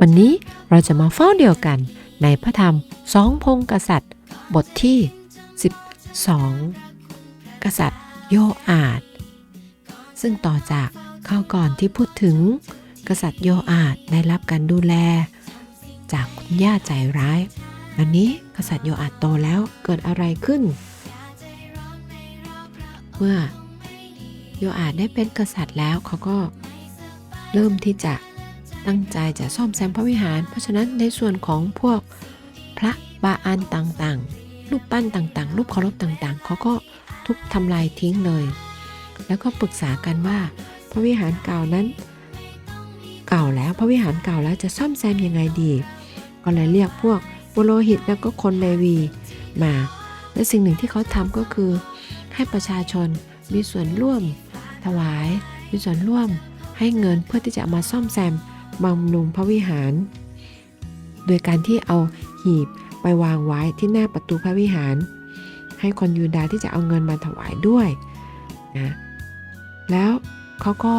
วันนี้เราจะมาเฝ้าเดียวกันในพระธรรมสองพงศ์กษัตริย์ บทที่ 12 กษัตริย์โยอาดซึ่งต่อจากข้าวก่อนที่พูดถึง กษัตริย์โยอาดได้รับการดูแล จากคุณย่าใจร้าย วันนี้กษัตริย์โยอาดโตแล้วเกิดอะไรขึ้น เมื่อโยอาดได้เป็นกษัตริย์แล้วเขาก็เริ่มที่จะ ตั้งใจจะซ่อมแซมพระวิหาร เพราะฉะนั้นในส่วนของพวกพระบาอันต่างๆ รูปปั้นต่างๆ รูปเคารพต่างๆ เขาก็ทุบทำลายทิ้งเลย แล้วก็ปรึกษากันว่า พระวิหารเก่านั้น เก่าแล้วพระวิหารเก่าแล้วจะซ่อมแซมยังไงดี ก็เลยเรียกพวกปุโรหิตแล้วก็คนเลวีมา และสิ่งหนึ่งที่เขาทำก็คือ ให้ประชาชนมีส่วนร่วม ถวาย มีส่วนร่วมให้เงินเพื่อที่จะามาซ่อมแซม บำรุงพระวิหาร โดยการที่เอาหีบไปวางไว้ที่หน้าประตูพระวิหาร ให้คนยูดาห์ที่จะเอาเงินมาถวายด้วยนะแล้วเขาก็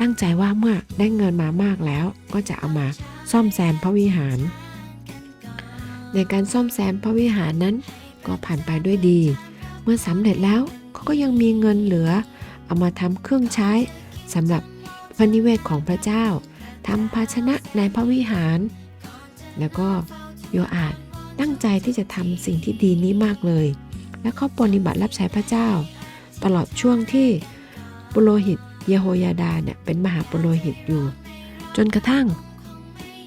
ตั้งใจว่าเมื่อได้เงินมามากแล้วก็จะเอามาซ่อมแซมพระวิหาร ในการซ่อมแซมพระวิหารนั้นก็ผ่านไปด้วยดี เมื่อสำเร็จแล้วเขาก็ยังมีเงินเหลือ เอามาทำเครื่องใช้สำหรับพระนิเวศของพระเจ้า ทำภาชนะในพระวิหาร แล้วก็โยอาดตั้งใจที่จะทำสิ่งที่ดีนี้มากเลย และเขาปฏิบัติรับใช้พระเจ้า ตลอดช่วงที่ปุโรหิตเยโฮยาดาเนี่ยเป็นมหาปุโรหิตอยู่ จนกระทั่ง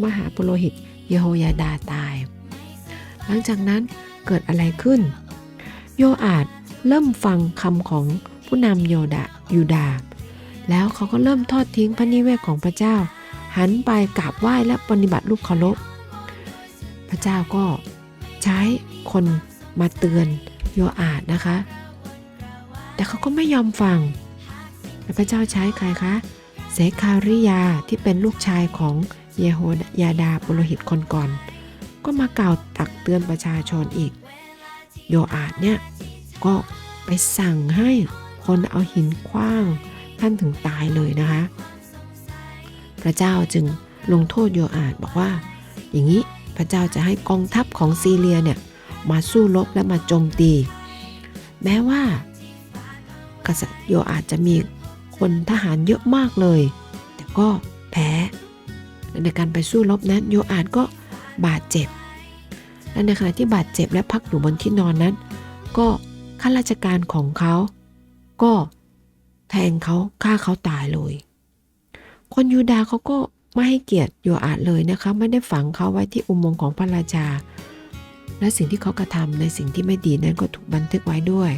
มหาปุโรหิตเยโฮยาดาตาย หลังจากนั้นเกิดอะไรขึ้น โยอาดเริ่มฟังคำของผู้นำโยดายูดา แล้วเขาก็เริ่มทอดทิ้งพระนิเวศของพระเจ้า หันไปกราบไหว้และปฏิบัติรูปเคารพพระเจ้าก็ใช้คนมาเตือนโยอาดนะคะ แต่เขาก็ไม่ยอมฟังแล้วพระเจ้าใช้ใครคะเสคาริยาที่เป็นลูกชายของเยโฮยาดาปุโรหิตคนก่อน ก็มากล่าวตักเตือนประชาชนอีก โยอาดเนี่ยก็ไปสั่งให้คนเอาหินคว้างท่านถึงตายเลยนะคะ พระเจ้าจึงลงโทษโยอาดบอกว่า อย่างนี้พระเจ้าจะให้กองทัพของซีเรียเนี่ยมาสู้รบและมาโจมตี แม้ว่า กษัตริย์โยอาดจะมีคนทหารเยอะมากเลย แต่ก็แพ้และในการไปสู้รบนั้นโยอาดก็บาดเจ็บ และในขณะที่บาดเจ็บและพักอยู่บนที่นอนนั้น ก็ข้าราชการของเขา ก็แทงเขาฆ่าเขาตายเลย คนยูดาเขาก็ไม่ให้เกียรติโยอาดเลยนะคะ ไม่ได้ฝังเขาไว้ที่อุโมงค์ของพระราชา และสิ่งที่เขากระทำในสิ่งที่ไม่ดีนั้นก็ถูกบันทึกไว้ด้วย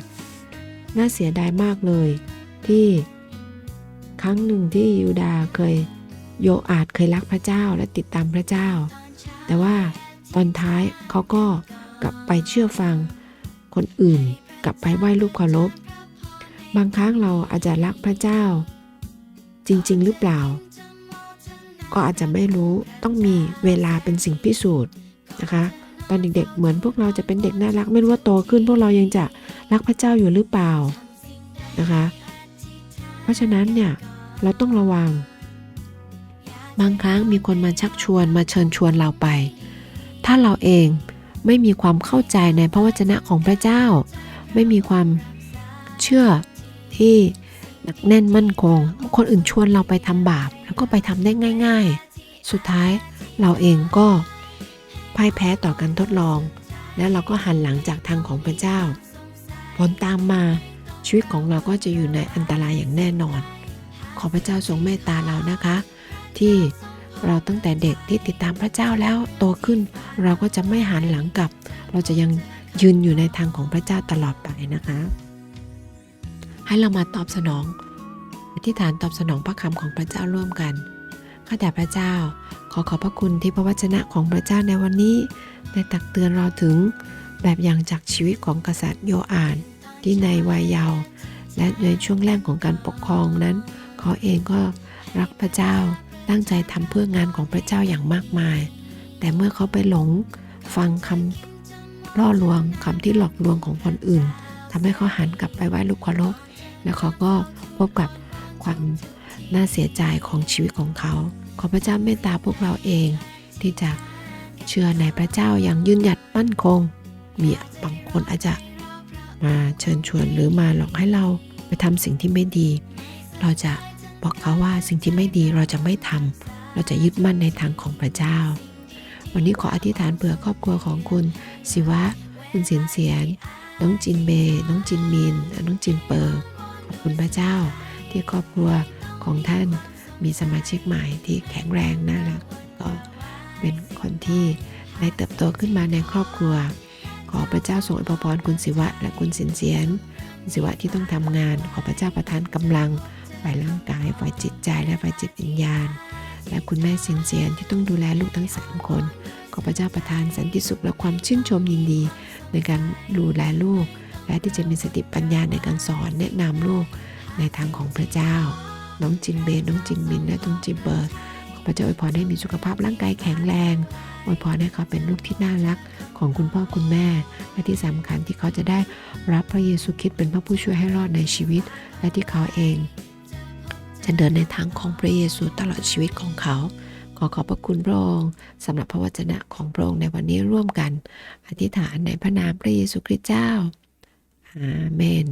น่าเสียดายมากเลยที่ครั้งหนึ่งที่ยูดาเคยโยอาดเคยรักพระเจ้าและติดตามพระเจ้า แต่ว่าตอนท้ายเขาก็กลับไปเชื่อฟังคนอื่น กลับไปไหว้รูปเคารพบางครั้งเราอาจจะรักพระเจ้า จริง ๆ หรือเปล่า ก็อาจจะไม่รู้ต้องมีเวลาเป็นสิ่งพิสูจน์นะคะ ตอนเด็กๆ เหมือนพวกเราจะเป็นเด็กน่ารัก ไม่รู้ว่าโตขึ้นพวกเรายังจะรักพระเจ้าอยู่หรือเปล่านะคะ เพราะฉะนั้นเนี่ยเราต้องระวัง บางครั้งมีคนมาชักชวนมาเชิญชวนเราไป ถ้าเราเองไม่มีความเข้าใจในพระวจนะของพระเจ้า ไม่มีความเชื่อที่หนักแน่นมั่นคง คนอื่นชวนเราไปทำบาป ก็ไปทำได้ง่าย ๆ สุดท้ายเราเองก็พ่ายแพ้ต่อการทดลอง แล้วเราก็หันหลังจากทางของพระเจ้า ผลตามมาชีวิตของเราก็จะอยู่ในอันตรายอย่างแน่นอน ขอพระเจ้าทรงเมตตาเรานะคะ ที่เราตั้งแต่เด็กที่ติดตามพระเจ้าแล้วโตขึ้น เราก็จะไม่หันหลังกลับ เราจะยังยืนอยู่ในทางของพระเจ้าตลอดไปนะคะ ให้เรามาตอบสนอง อธิษฐานตอบสนองพระคำของพระเจ้าร่วมกัน ข้าแต่พระเจ้า ขอขอบพระคุณที่พระวจนะของพระเจ้าในวันนี้ได้ตักเตือนเราถึง แบบอย่างจากชีวิตของกษัตริย์โยอาน ที่ในวัยเยาว์และในช่วงแรกของการปกครองนั้นเขาเองก็รักพระเจ้าตั้งใจทำเพื่องานของพระเจ้าอย่างมากมาย แต่เมื่อเขาไปหลงฟังคำล่อลวงคำที่หลอกลวงของคนอื่นทำให้เขาหันกลับไปไหว้ลูกเคารพแล้วเขาก็พบกับ ความน่าเสียใจของชีวิตของเขา ขอพระเจ้าเมตตาพวกเราเอง ที่จะเชื่อในพระเจ้าอย่างยืนหยัดมั่นคง มีบางคนอาจจะมาเชิญชวนหรือมาหลอกให้เราไปทำสิ่งที่ไม่ดี เราจะบอกเขาว่าสิ่งที่ไม่ดีเราจะไม่ทำเราจะยึดมั่นในทางของพระเจ้า วันนี้ขออธิษฐานเผื่อครอบครัวของคุณศิวะ คุณเสียนเสียนน้องจินเบย์น้องจินมิน น้องจินเปอร์ขอบคุณพระเจ้า ที่ครอบครัวของท่านมีสมาชิกใหม่ที่แข็งแรงน่ารักก็เป็นคนที่ได้เติบโตขึ้นมาในครอบครัว ขอพระเจ้าทรงอวยพรคุณศิวะและคุณสินเสียนคุณศิวะที่ต้องทำงาน ขอพระเจ้าประทานกำลังฝ่ายร่างกายฝ่ายจิตใจและฝ่ายจิตวิญญาณ และคุณแม่สินเสียนที่ต้องดูแลลูกทั้งสามคน ขอพระเจ้าประทานสันติสุขและความชื่นชมยินดี ในการดูแลลูก และที่จะมีสติปัญญาในการสอนแนะนำลูก ในทางของพระเจ้า น้องจินเบนน้องจินมินและน้องจินเบิร์ดขอพระเจ้าอวยพรให้มีสุขภาพร่างกายแข็งแรงอวยพรให้เขาเป็นลูกที่น่ารักของคุณพ่อคุณแม่ และที่สำคัญที่เขาจะได้รับพระเยซูคริสต์เป็นพระผู้ช่วยให้รอดในชีวิต และที่เขาเอง จะเดินในทางของพระเยซูตลอดชีวิตของเขา ขอขอบพระคุณพระองค์สำหรับพระวจนะของพระองค์ในวันนี้ร่วมกัน อธิษฐานในพระนามพระเยซูคริสต์เจ้าอาเมน